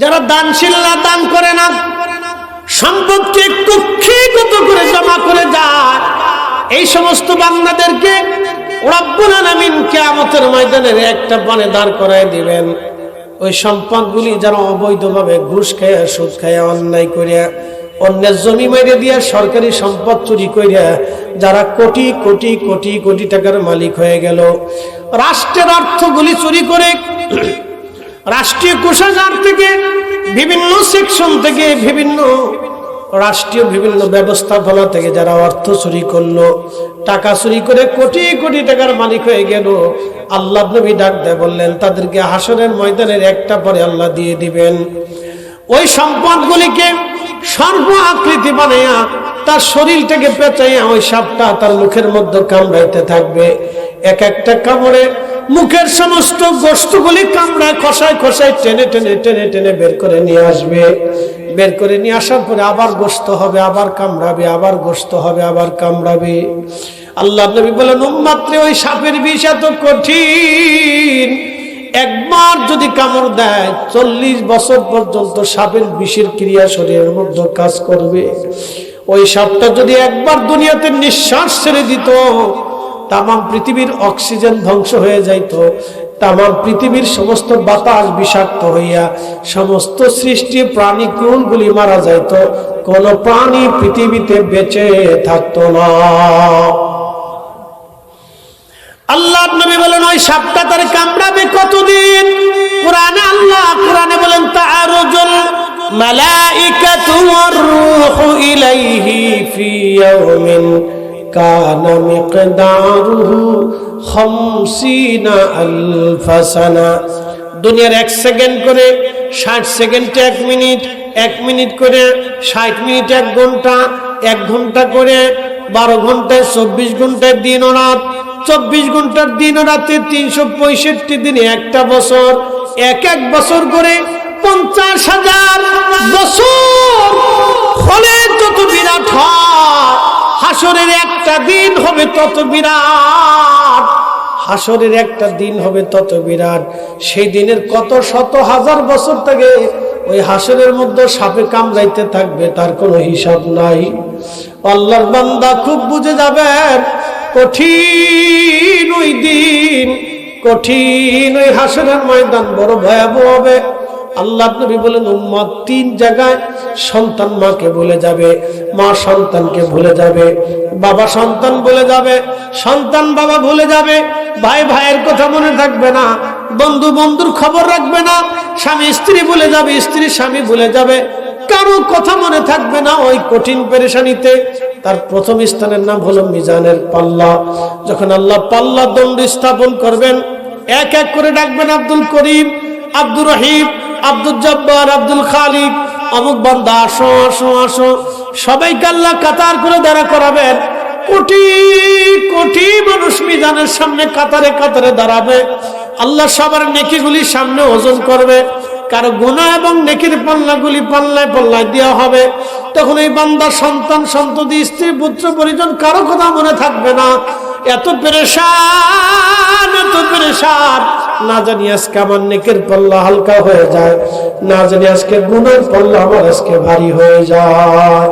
যারা দানশীল না দান করে না, সম্পদকে কুক্ষিগত করে জমা করে যায়। এই সমস্ত আলামিন কিয়ামতের ময়দানের একটা দাঁড় দিবেন। ওই সম্পদগুলি অবৈধভাবে ঘুষ অন্যায় করিয়া, অন্যের জমি দিয়া, সরকারি সম্পদ চুরি করিয়া, যারা কোটি কোটি কোটি কোটি টাকার মালিক হয়ে গেল। রাষ্ট্রের অর্থগুলি চুরি করে রাষ্ট্রীয় কোষাগার থেকে, বিভিন্ন সেকশন থেকে, বিভিন্ন রাষ্ট্রীয় বিভিন্ন ব্যবস্থাপনা থেকে যারা অর্থ চুরি করল, টাকা চুরি করে কোটি কোটি টাকার মালিক হয়ে গেল। আল্লাহ নবী ডাক দেয় বললেন, তাদেরকে হাসনের ময়দানের একটা পরে আল্লাহ দিয়ে দিবেন। ওই সম্পদগুলিকে সর্ব আকৃতি বানাইয়া তার শরীরটাকে পেঁচাইয়া ওই সাপটা তার মুখের মধ্যে কামড়াইতে থাকবে। এক একটা কামড়ে মুখের সমস্ত গোষ্ঠগুলি কামড়ায়, খসায় খসায় টেনে টেনে টেনে টেনে বের করে নিয়ে আসবে। বের করে নিয়ে আসার পরে আবার গোস্ত হবে, আবার কামড়াবে, আবার গোস্ত হবে, আবার কামড়াবে। আল্লাহ নবী বলেন, উম্মাত্রে ওই সাপের বিষ এত কঠিন। একবার যদি কামড় দেয়, চল্লিশ বছর পর্যন্ত সাপের বিষের ক্রিয়া শরীরের মধ্যে কাজ করবে। ওই সাপটা যদি একবার দুনিয়াতে নিঃশ্বাস ছেড়ে দিত তাম পৃথিবীর অক্সিজেন ধ্বংস হয়ে যাইত তাম পৃথিবীর সমস্ত বাতাস বিষাক্ত হইয়া সমস্ত সৃষ্টি প্রাণী গুলি মারা যাইত, কোন প্রাণী পৃথিবীতে বেঁচে থাকতো না। আল্লাহ নবী বলেন, ওই সাপটা তার কামড়াবে কতদিন? কোরআনে আল্লাহ, কোরআনে বলেন, তাআরুজুল মালাইকাতু ওয়ার রূহু ইলাইহি ফি ইয়াউমিন। কানা মিকদারুহু 50 আলফ সানা দুনিয়ার এক সেকেন্ড করে ষাট সেকেন্ডে এক মিনিট এক মিনিট করে ষাট মিনিট এক ঘণ্টা এক ঘণ্টা করে বারো ঘন্টায় চব্বিশ ঘন্টায় দিন ও রাত চব্বিশ ঘণ্টার দিন ও রাতে তিনশো পঁয়ষট্টি দিনে একটা বছর, এক এক বছর করে পঞ্চাশ হাজার বছর হলে তত বিরাট হয়। হাসরের একটা দিন হবে তত বিরাট। হাসরের একটা দিন হবে তত বিরাট। সেই দিনের কত শত হাজার বছর থেকে ওই হাসরের মধ্যে সাপে কামড়াইতে থাকবে, তার কোনো হিসাব নাই। আল্লাহর বান্দা খুব বুঝে যাবেন, কঠিন ওই দিন, কঠিন ওই হাসরের ময়দান বড় ভয়াবহ হবে। আল্লাহ নবী বলেন, উম্মত তিন জায়গায় সন্তান মাকে বলে যাবে, মা সন্তানকে ভুলে যাবে, বাবা সন্তান বলে যাবে, সন্তান বাবা ভুলে যাবে, ভাই ভাইয়ের কথা মনে থাকবে না, বন্ধু বন্ধুর খবর রাখবে না, স্বামী স্ত্রী ভুলে যাবে স্ত্রী স্বামী ভুলে যাবে, কারও কথা মনে থাকবে না ওই কঠিন পেরেশানিতে। তার প্রথম স্থানের নাম হলো মিজানের পাল্লা। যখন আল্লাহ পাল্লা দণ্ড স্থাপন করবেন, এক এক করে ডাকবেন আব্দুল করিম, আব্দুর রহিম আব্দুল জব্বার, আব্দুল খালিক অমুক বান্দা, আসো আসো আসো। সবাইকে আল্লাহ কাতার করে দাঁড়া করাবেন। কোটি কোটি মানুষ মিজানের সামনে কাতারে কাতারে দাঁড়াবে। আল্লাহ সবার নেকিগুলি সামনে ওজন করবে। কারও গুণা এবং নেকির পাল্লাগুলি পাল্লায় পাল্লায় দেওয়া হবে। তখন এই বান্দা সন্তান, সন্ততি, স্ত্রী, পুত্র, পরিজন, কারও কথা মনে থাকবে না। এত পেরেশান এত পেরেশান। না জানি আজকে আমার নেকের পাল্লা হালকা হয়ে যায়, না জানি আজকে গুণের পাল্লা আমার আজকে ভারী হয়ে যায়।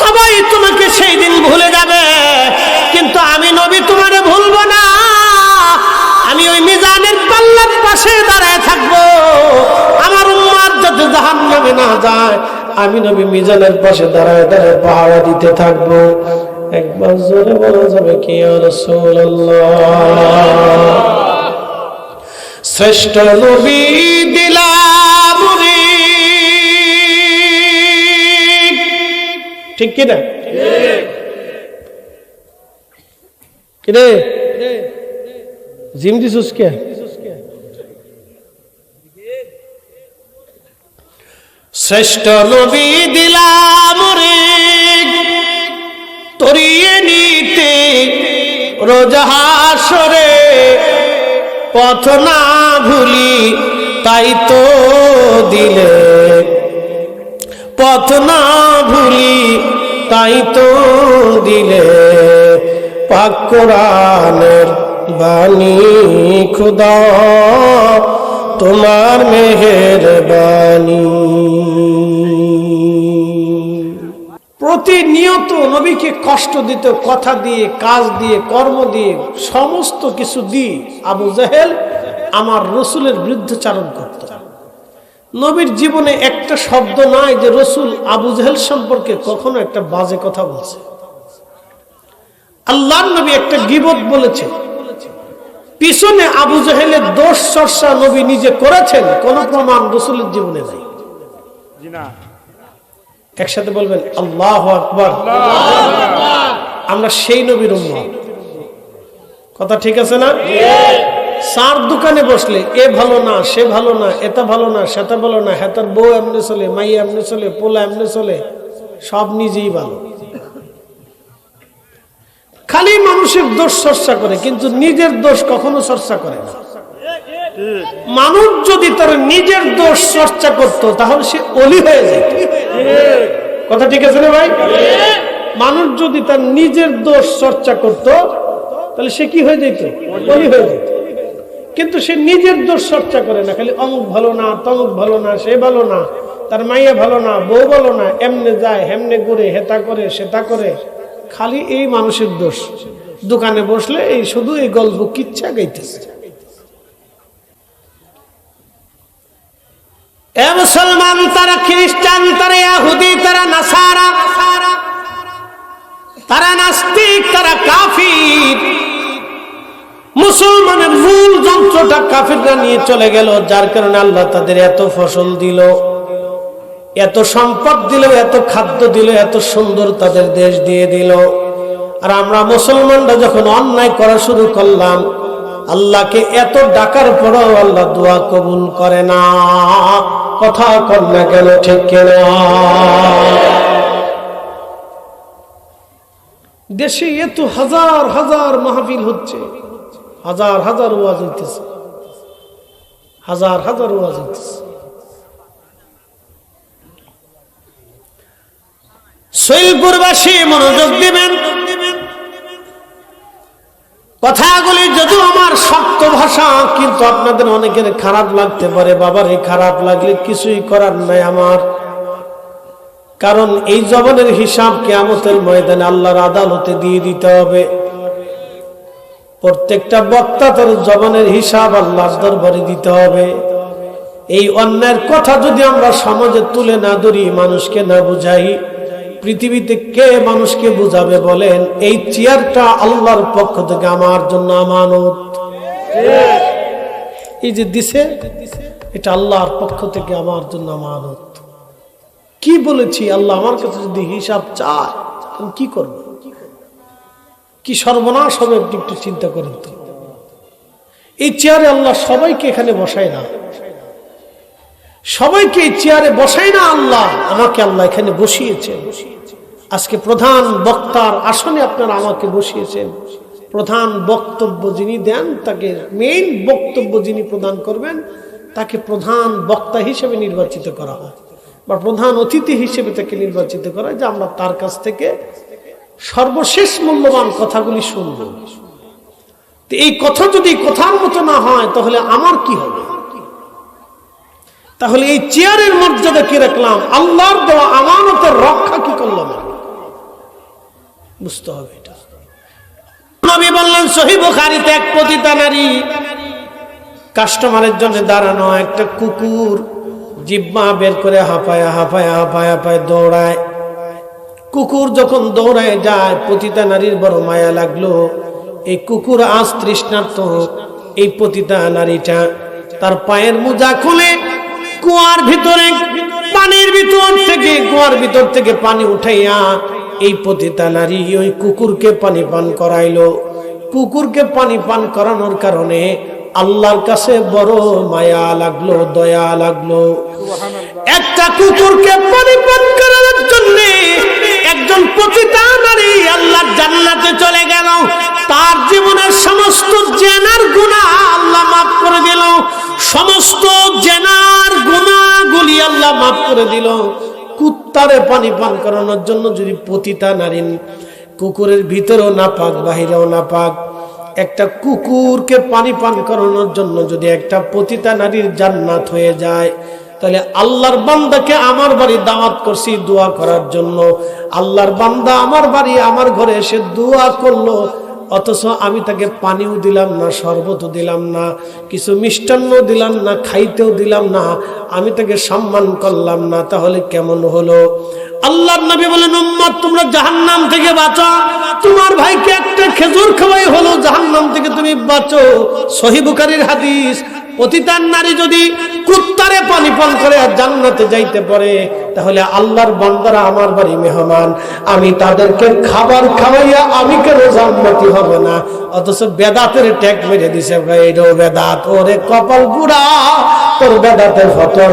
সবাই তোমাকে সেই দিন ভুলে যাবে, কিন্তু আমি নবী তোমারে ভুলবো না। আমি ওই মিজানের পাল্লার পাশে জাহান নামে না যায়, আমি নবী মিজানের পাশে দাঁড়ায় দাঁড়ায় পাহারা দিতে থাকব। একবার জোরে বলা যাবে কি শ্রেষ্ঠ নবী দিলাম। ঠিক কিনা কিরে জিম দিছুস কে? শ্রেষ্ঠ নবী দিলাম রে। তরিয়ে নিতে রোজহাসরে পথ না ভুলি তাই তো দিলে। পথ না ভুলি তাই তো পাক কোরআনের বাণী, খুদা। তোমার মেহের বাণী প্রতিনিয়ত নবীকে কষ্ট দিত, কথা দিয়ে, কাজ দিয়ে, কর্ম দিয়ে, সমস্ত কিছু দিয়ে আবু জাহেল আমার রসুলের বিরুদ্ধচারণ করত। নবীর জীবনে একটা শব্দ নাই যে রসুল আবু জাহেল সম্পর্কে কখনো একটা বাজে কথা বলছে। আল্লাহ নবী একটা গিবত বলেছে। পিছনে আবু জাহেলের দোষ চর্চা নবী নিজে করেছেন কোন প্রমাণ রসুলের জীবনে নাই। একসাথে বলবেন আল্লাহ আকবর। আমরা সেই নবীর উম্মত। কথা ঠিক আছে না? সার দোকানে বসলে এ ভালো না সে ভালো না এটা ভালো না সেটা ভালো না হেতার বউ এমনি চলে মাই এমনি চলে পোলা এমনি চলে সব নিজেই ভালো। খালি মানুষের দোষ চর্চা করে, কিন্তু নিজের দোষ কখনো চর্চা করে না। মানুষ যদি তার নিজের দোষ চর্চা করত, তাহলে সে অলি হয়ে যেত। কথা ঠিক আছে না ভাই? মানুষ যদি তার নিজের দোষ চর্চা করত, তাহলে সে কি হয়ে যেত? অলি হয়ে যেত। কিন্তু সে নিজের দোষ চর্চা করে না, খালি অমুক ভালো না, তমুক ভালো না, সে ভালো না, তার মাইয়া ভালো না, বউ ভালো না, এমনে যায়, হেমনে ঘুরে, হেতা করে সেটা করে। খালি এই মানুষের দোষ। দোকানে বসলে এই শুধু এই গল্প কিচ্ছা গাইতেছে। মুসলমান, তারা খ্রিস্টান, তারা ইয়াহুদি, তারা নাসারা, তারা নাস্তিক, তারা কাফির। মুসলমানের মূল যন্ত্রটা কাফিররা নিয়ে চলে গেল, যার কারণে আল্লাহ তাদের এত ফসল দিল। এত সম্পদ দিল এত খাদ্য দিল এত সুন্দর তাদের দেশ দিয়ে দিল। আর আমরা মুসলমানরা যখন অন্যায় করা শুরু করলাম, আল্লাহকে এত ডাকার পরেও আল্লাহ দোয়া কবুল করে না। কথা কর না কেন, ঠিক কেন? দেশে এত হাজার হাজার মাহফিল হচ্ছে, হাজার হাজার ওয়াজ হইতেছে, হাজার হাজার ওয়াজ হইতেছে। শৈলপুরবাসী মনোযোগ দিবেন। কথাগুলি যদিও আমার শক্ত ভাষা, কিন্তু আপনাদের অনেকের খারাপ লাগতে পারে। বাবার এই খারাপ লাগলে কিছুই করার নাই আমার। কারণ এই জবনের হিসাব কেয়ামতের ময়দানে আল্লাহর আদালতে দিয়ে দিতে হবে। প্রত্যেকটা বক্তা তার জবনের হিসাব আল্লাহর দরবারে দিতে হবে। এই অন্যায়ের কথা যদি আমরা সমাজে তুলে না ধরি, মানুষকে না বুঝাই পৃথিবীতে কে মানুষকে বুঝাবে বলেন, এই চেয়ারটা আল্লাহর পক্ষ থেকে আমার জন্য আমানত। এই যে দিছে, এটা আল্লাহর পক্ষ থেকে আমার জন্য আমানত। কি বলেছি? আল্লাহ আমার কাছে যদি হিসাব চায় কি করব? কি সর্বনাশ হবে আপনি একটু চিন্তা করেন তো। এই চেয়ারে আল্লাহ সবাইকে এখানে বসায় না। সবাইকে এই চেয়ারে বসাই না আল্লাহ। আমাকে আল্লাহ এখানে বসিয়েছে আজকে প্রধান বক্তার আসনে আপনারা আমাকে বসিয়েছেন। প্রধান বক্তব্য যিনি দেন, তাকে মেইন বক্তব্য যিনি প্রদান করবেন, তাকে প্রধান বক্তা হিসেবে নির্বাচিত করা হয়। বা প্রধান অতিথি হিসেবে তাকে নির্বাচিত করা হয় যে আমরা তার কাছ থেকে সর্বশেষ মূল্যবান কথাগুলি শুনব। তো এই কথা যদি কথার মতো না হয়, তাহলে আমার কি হবে? তাহলে এই চেয়ারের মর্যাদা কি রাখলাম? আল্লাহর দেওয়া আমানতের রক্ষা কি করলাম আমি? বুঝতে হবে এটা। নবী বললেন, সহি এক পতিতা নারী কাস্টমারের জন্য দাঁড়ানো একটা কুকুর জিব্বা বের করে হাঁপায়া হাঁপায়া হাঁপায়া, হাঁপায় দৌড়ায়। কুকুর যখন দৌড়ায় যায়, পতিতা নারীর বড় মায়া লাগল। এই কুকুর আজ তৃষ্ণার্ত, এই পতিতা নারীটা তার পায়ের মোজা খুলে কুয়ার ভিতরে, পানির ভিতর থেকে, কুয়ার ভিতর থেকে পানি উঠাইয়া এই পতিতা নারী ওই কুকুরকে পানি পান করাইলো। কুকুরকে পানি পান করানোর কারণে আল্লাহর কাছে বড় মায়া লাগল, দয়া লাগল। একটা কুকুরকে পানি পান করানোর জন্য একজন পতিতা নারী আল্লাহর জান্নাতে চলে গেল। তার জীবনের সমস্ত জেনার গুণা আল্লাহ মাফ করে দিল। সমস্ত জেনার গুণাগুলি আল্লাহ মাফ করে দিল। কুত্তারে পানি পান করানোর জন্য যদি পতিতা নারী কুকুরের ভিতরেও না পাক, বাহিরেও না পাক, একটা কুকুরকে পানি পান করানোর জন্য যদি একটা পতিতা নারীর জান্নাত হয়ে যায়, তাহলে আল্লাহর বান্দাকে আমার বাড়ি দাওয়াত করছি দোয়া করার জন্য। আল্লাহর বান্দা আমার বাড়ি, আমার ঘরে এসে দোয়া করল। অথচ আমি তাকে পানিও দিলাম না, শরবতও দিলাম না, কিছু মিষ্টান্ন দিলাম না, খাইতেও দিলাম না, আমি তাকে সম্মান করলাম না, তাহলে কেমন হলো? আল্লাহর নবী বলেন, উম্মত, তোমরা জাহান্নাম থেকে বাঁচো। তোমার ভাইকে একটা খেজুর খাওয়াই হলো, জাহান্নাম থেকে তুমি বাঁচো। সহি বুখারীর হাদিস, পতিতার নারী যদি কুত্তারে পানি পান করে আর জান্নাতে যাইতে পারে তাহলে আল্লাহর বন্দারা আমার বাড়ি মেহমান। আমি তাদেরকে খাবার খাওয়াইয়া আমি কেন জাম্মতি হবে না? অথচ বেদাতের ট্যাগ মেরে দিছে, ভাই এটাও বেদাত। ওরে কপাল পুরা তোর বেদাতের ফতর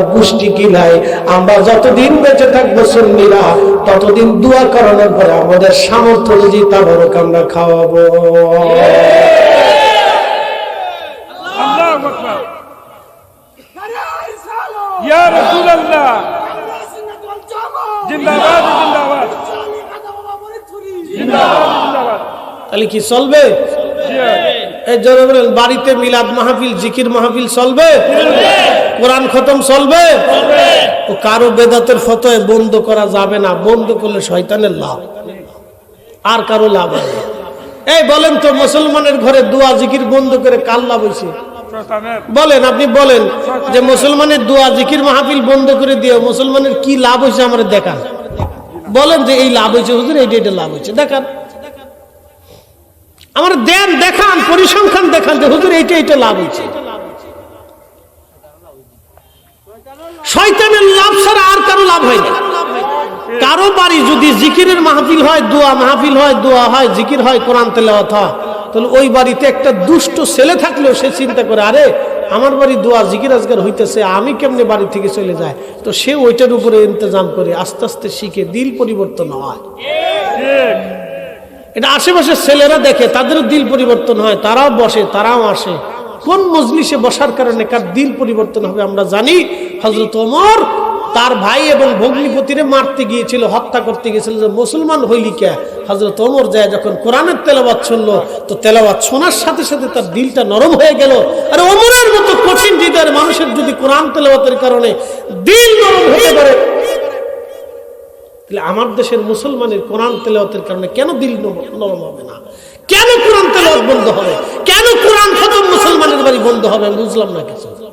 কি নাই? আমরা যতদিন বেঁচে থাকব সুন্নিরা, ততদিন দুয়া করানোর পরে আমাদের সামর্থ্য যদি তাবারক আমরা খাওয়াবো। আল্লাহ ইয়া জিন্দাবাদ জিন্দাবাদ। জিন্দাবাদ তাহলে কি চলবে? বাড়িতে মিলাদ মাহফিল জিকির মাহফিল চলবে? কোরআন খতম চলবে? ও কারও বেদাতের ফতোয় বন্ধ করা যাবে না। বন্ধ করলে শয়তানের লাভ। আর কারও লাভ হবে এই বলেন তো মুসলমানের ঘরে দোয়া জিকির বন্ধ করে কাল লাভ হয়েছে বলেন, আপনি বলেন যে মুসলমানের দোয়া জিকির মাহফিল বন্ধ করে দিয়ে মুসলমানের কি লাভ হয়েছে আমার দেখান বলেন যে এই লাভ হয়েছে, হুজুর, এইটা এটা লাভ হয়েছে, দেখান। আমার দেন দেখান, পরিসংখ্যান দেখান যে, হুজুর, এইটা এইটা লাভ হয়েছে। শয়তানের লাভ ছাড়া আর কারও লাভ হয় না। কারও বাড়ি যদি জিকিরের মাহফিল হয়, দোয়া মাহফিল হয়, দোয়া হয়, জিকির হয়, কোরআন তেলাওয়াত হয় তাহলে ওই বাড়িতে একটা দুষ্ট ছেলে থাকলেও সে চিন্তা করে, আরে, আমার বাড়ি দোয়া জিকির আজকাল হইতেছে, আমি কেমনে বাড়ি থেকে চলে যায় তো সে ওইটার উপরে ইন্তজাম করে আস্তে আস্তে শিখে দিল পরিবর্তন হয়। এটা আশেপাশের ছেলেরা দেখে, তাদেরও দিল পরিবর্তন হয়, তারাও বসে, তারাও আসে। কোন মজলিসে বসার কারণে কার দিল পরিবর্তন হবে আমরা জানি? হজরত ওমর তার ভাই এবং ভগ্নিপতিরে মারতে গিয়েছিল, হত্যা করতে গিয়েছিল যে মুসলমান হইলি কে? হজরত ওমর যায় যখন কোরআনের তেলাবাদ শুনলো, তো তেলাবাদ শোনার সাথে সাথে তার দিলটা নরম হয়ে গেল। আর ওমরের মতো কঠিন হৃদয়ের মানুষের যদি কোরআন তেলাবাতের কারণে দিল নরম হতে পারে, তাহলে আমার দেশের মুসলমানের কোরআন তেলাওয়াতের কারণে কেন দিল নরম- হবে না? কেন কোরআন তেলাওয়াত বন্ধ হবে? কেন কোরআন খতম মুসলমানের বাড়ি বন্ধ হবে? বুঝলাম না কিছু।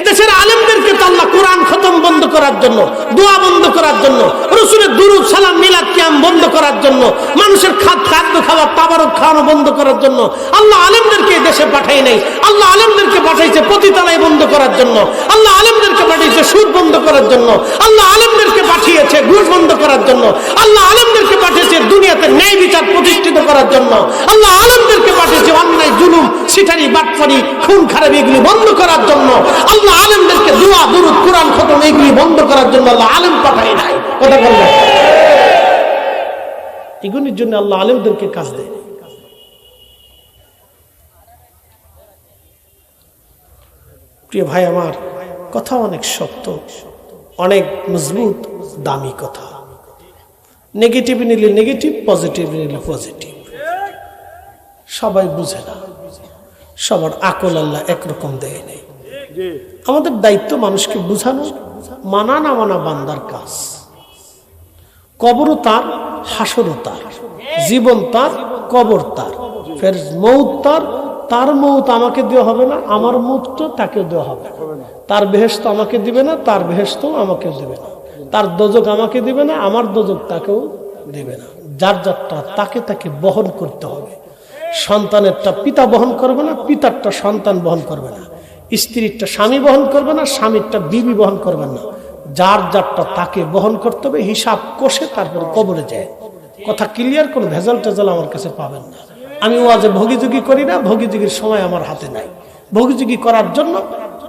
এদেশের আলেমদেরকে তো আল্লাহ কোরআন খতম বন্ধ করার জন্য, দোয়া বন্ধ করার জন্য, রসুলের দুরুদ, সালাম, মিলাদ, ক্যাম বন্ধ করার জন্য, মানুষের খাদ, খাদ্য খাওয়া পাবারক খাওয়ানো বন্ধ করার জন্য, আল্লাহ আলেমদেরকে দেশে পাঠাই নাই, আল্লাহ আলেমদেরকে পাঠাইছে পতিতালায় বন্ধ করার জন্য, আল্লাহ আলেমদেরকে পাঠিয়েছে সুদ বন্ধ করার জন্য, আল্লাহ পাঠিয়েছে ঘুষ বন্ধ করার জন্য। আল্লাহ আলেমদেরকে পাঠিয়েছে দুনিয়াতে ন্যায় বিচার প্রতিষ্ঠিত করার জন্য। আল্লাহ আলেমদেরকে পাঠিয়েছে অন্যায়, জুলুম সিটারি বাটফারি খুন, খারাপ এগুলি বন্ধ করার জন্য। আল্লাহ আলেমদেরকে দোয়া, দুরুদ, কোরআন, খতম এগুলি বন্ধ করার জন্য আল্লাহ আলেম পাঠাই নাই। কথা বললেন? এগুলির জন্য আল্লাহ আলেমদেরকে কাজ দেয়। প্রিয় ভাই আমার, কথা অনেক শক্ত। অনেক মজবুত, দামি কথা। নেগেটিভ নিলে নেগেটিভ পজিটিভ নিলে পজিটিভ সবাই বুঝে না। সবার আকল আল্লাহ একরকম দেয় নেই। আমাদের দায়িত্ব মানুষকে বুঝানো, মানা না মানা বান্দার কাজ। কবরও তার, হাসরও তার। জীবন তার, কবর তার। ফের মৌত তার তার মৌত আমাকে দেওয়া হবে না আমার মৌতটা তাকে দেওয়া হবে। তার বেহেস্ত আমাকে দিবে না তার বেহেস্ত আমাকে দিবে না। তার দোজক আমাকে দিবে না আমার দোজক তাকেও দিবে না। যার যারটা তাকে তাকে বহন করতে হবে। সন্তানেরটা পিতা বহন করবে না পিতারটা সন্তান বহন করবে না। স্ত্রীরটা স্বামী বহন করবে না স্বামীরটা বিবি বহন করবে না। যার যারটা তাকে বহন করতে হবে। হিসাব কষে তারপর কবরে যায়। কথা ক্লিয়ার কোনো ভেজাল টেজাল আমার কাছে পাবেন না। আমি ওয়াজে ভগিযোগী করি না, ভগিযোগীর সময় আমার হাতে নাই। ভগিযোগী করার জন্য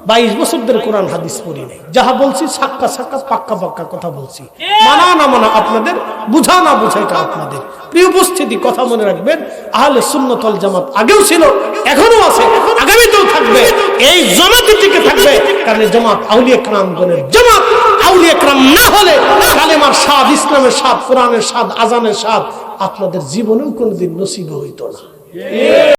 বাইশ বছর ধরে কোরআন হাদিস পড়ি নাই। যাহা বলছি সাক্কা সাক্কা, পাক্কা পাক্কা কথা বলছি। মানা না মানা আপনাদের, বুঝা না বুঝা এটা আপনাদের। কথা মনে রাখবেন, আহলে সুন্নতল জামাত আগেও ছিল এখনও আছে, আগামীতেও থাকবে। এই জমাতে টিকে থাকবে, কারণ জামাত আউলিয়া ক্রামগণের জামাত। আউলিয়া ক্রাম না হলে কালেমার স্বাদ, ইসলামের স্বাদ, কোরআনের স্বাদ, আজানের স্বাদ আপনাদের জীবনেও কোনোদিন নসিব হইতো না।